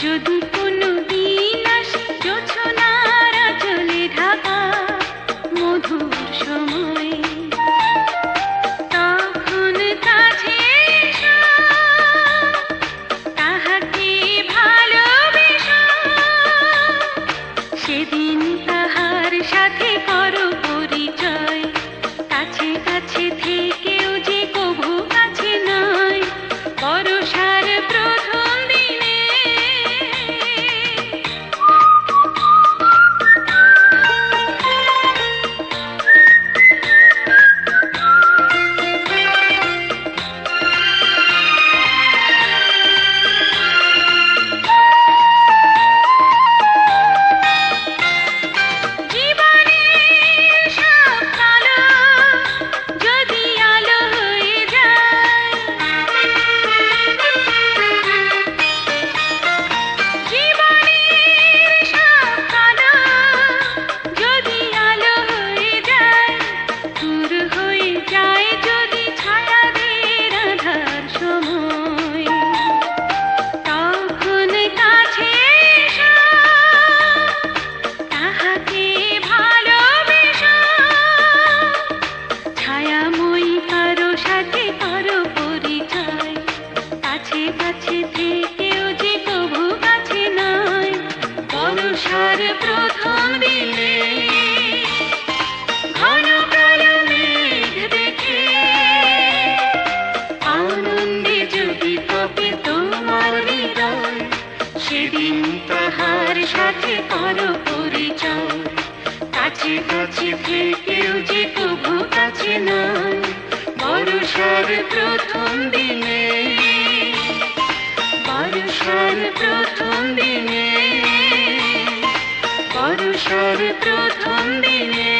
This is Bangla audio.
जुदी সেদিন তাহার সাথে পর পরিচয়। কাছে কাছে থেকেও যে তবু কাছে প্রথম দিনে। প্রথম দিনে। প্রথম দিনে।